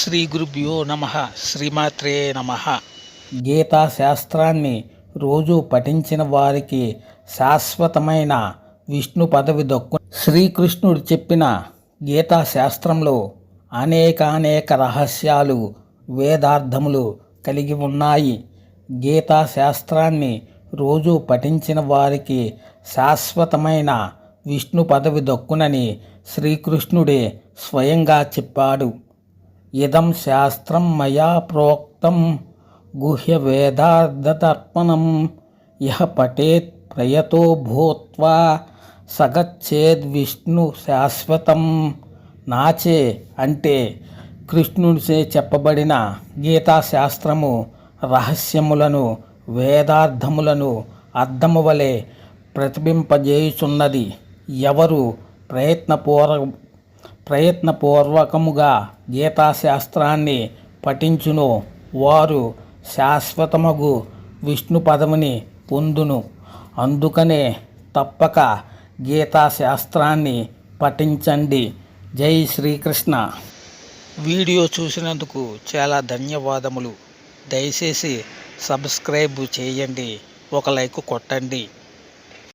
శ్రీ గురుభ్యో నమ శ్రీమాత్రే నమ. గీతా శాస్త్రాన్ని రోజు పఠించిన వారికి శాశ్వతమైన విష్ణు పదవి దొక్కు శ్రీకృష్ణుడు చెప్పిన గీతా శాస్త్రంలో అనేక అనేక రహస్యాలు వేదార్థములు కలిగి ఉన్నాయి. గీతా శాస్త్రాన్ని రోజు పఠించిన వారికి శాశ్వతమైన విష్ణు పదవి దక్కునని శ్రీకృష్ణుడే స్వయంగా చెప్పాడు. ఇదం శాస్త్రం మయా ప్రోక్తం గుహ్య వేదార్థతర్పణం. ఇహ పఠేత్ ప్రయతో భూత్వా సగచ్చేద్ విష్ణు శాశ్వతం. నాచే అంటే కృష్ణుడిచే చెప్పబడిన గీతాశాస్త్రము రహస్యములను వేదార్థములను అర్థము వలె ప్రతిబింపజేయుచున్నది ఎవరు ప్రయత్నపూర్వ ప్రయత్నపూర్వకముగా గీతాశాస్త్రాన్ని పఠించును. వారు శాశ్వతమగు విష్ణు పదవిని పొందును. అందుకనే తప్పక గీతాశాస్త్రాన్ని పఠించండి. జై శ్రీకృష్ణ. వీడియో చూసినందుకు చాలా ధన్యవాదములు. దయచేసి సబ్స్క్రైబ్ చేయండి. ఒక లైక్ కొట్టండి.